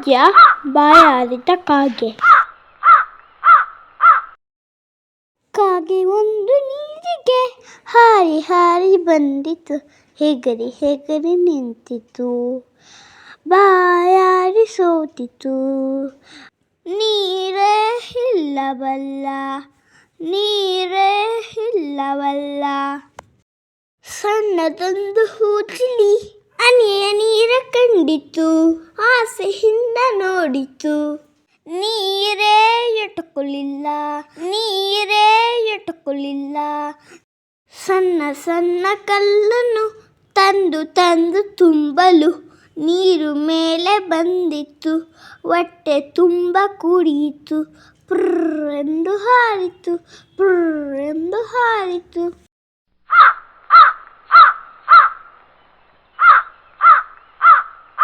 ಪದ್ಯ ಬಾಯಾರಿದ ಕಾಗೆ. ಕಾಗೆ ಒಂದು ನೀರಿಗೆ ಹಾರಿ ಹಾರಿ ಬಂದಿತು, ಹೆಗರಿ ಹೆಗರಿ ನಿಂತಿತು. ಬಾಯಾರಿ ಸೋತಿತು. ನೀರೇ ಇಲ್ಲವಲ್ಲ ನೀರೇ ಇಲ್ಲವಲ್ಲ. ಸಣ್ಣದೊಂದು ಹೂಚಿಲಿ ಕಂಡಿತು ಆಸೆಯಿಂದ ನೋಡಿತು. ನೀರೇ ಎಟುಕೊಳ್ಳಿಲ್ಲ ನೀರೇ ಎಟುಕೊಳ್ಳಿಲ್ಲ ಸಣ್ಣ ಸಣ್ಣ ಕಲ್ಲನ್ನು ತಂದು ತಂದು ತುಂಬಲು ನೀರು ಮೇಲೆ ಬಂದಿತ್ತು. ಹೊಟ್ಟೆ ತುಂಬ ಕುಡಿಯಿತು ಪುರ್ರೆಂದು ಹಾರಿತು. ಪುರ್ರೆಂದು ಹಾರಿತು.